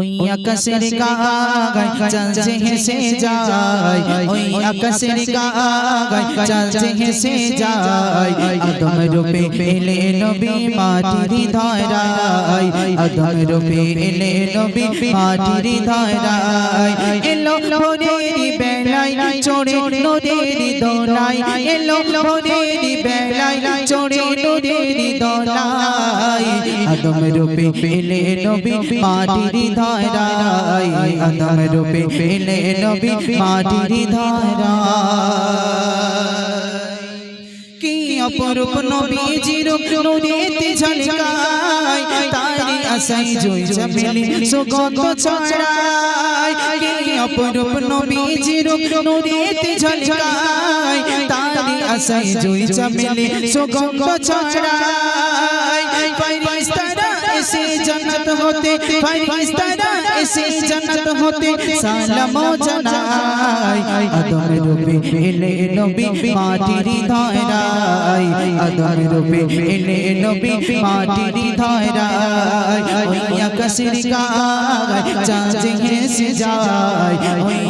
ওই আকাশের গাগায় চলছে হেসে যায় ওই আকাশের গাগায় চলছে হেসে যায় আদম রূপে এলে নবী মাটির ধরায় আদম রূপে এলে নবী মাটির ধরায় এলো ভোরের বেলায় চড়ে নদীর দোলায় এলো ভোরের বেলায় চড়ে নদীর আদম রূপে পেলে নবী মাটির ধরায় আদম রূপে পেলে নবী মাটির ধরায় কি অপরূপ নবীজির নূরেতে ঝলকায় তারি আসাই জয় জমিলি সুগন্ধ ছড়ায় কি অপরূপ নবীজির নূরেতে ঝলকায় তারি আসাই জয় জমিলি সুগন্ধ ছড়ায় হতে ফরিস্তারা এসে জান্নাত হতে সালাম জানাই আদম রূপে এলে নবী মাটির ধরাই আদম রূপে এলে নবী মাটির ধরাই ওই আকাশের গায় চাঁদ হেসে যায় ওই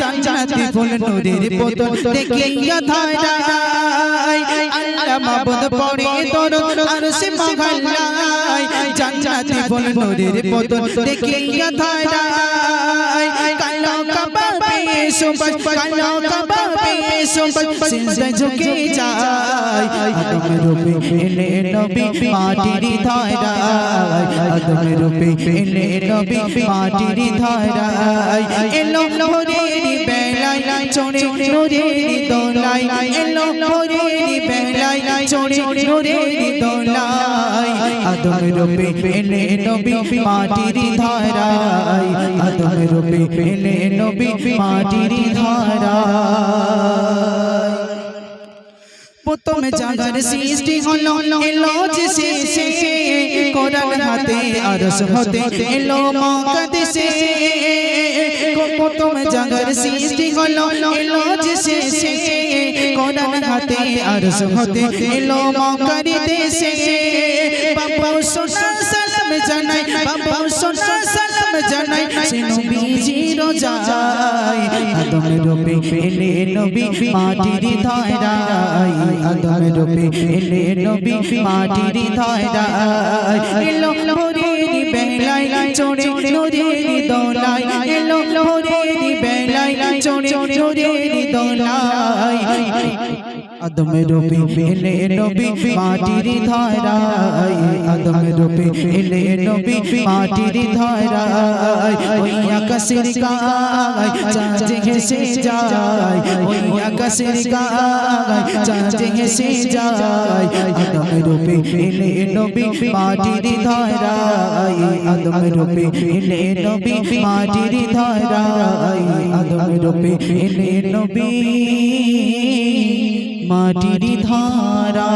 জান্নাতি ফুল নূরের বোতল দেখিয়া ধারায় আল্লাহ মাবুদ পড়ে দরদ আর সে মহল্লায় জান্নাতি ফুল নূরের বোতল দেখিয়া ধারায় কালো কবাবে সুবহ কালো কবাবে সুবহ সিজদা ঝুঁকে যায় আদম রূপে নবী মাটির ধারায় আদম রূপে এলে নবী মাটির ধারায় এলো ভোরের বেলায় চড়ে নূরের দোলায় এলো ভোরের বেলায় চড়ে নূরের দোলায় আদম রূপে এলে নবী মাটির ধারায় আদম রূপে এলে নবী মাটির ধারায় প্রথমে জাগার সৃষ্টি হলো এলো যে শেষে কোরআন হাতে আরশ হতে এলো মকদসে প্রথমে জাগার সৃষ্টি হলো এলো যে শেষে কোরআন হাতে আরশ হতে এলো মকরি দেশে বাবা সোনা সালাম জানাই বাবা সোনা সালাম জানাই সে নবীজি রোজায় আদম রূপে পেলে নবী মাটির ধারায় আদম রূপে পেলে নবী মাটির ধারায় এলো ভোরের বেলায় চড়ে নদীর দোলায়। এলো ভোরের বেলায় চড়ে নদীর দোলায়। আদম রূপে পেলে নবী মাটির ধারায়। আদম রূপে পেলে নবী মাটির ধারায়। ওই আকাশের গায় চাঁদ হেসে যায়। ওই আকাশের গায় চাঁদ হেসে যায়। আদম রূপে পেলে নবী মাটির ধারায়। আদম রূপে পেলে নবী মাটির ধারায়। আদম নবী মাটির ধারা।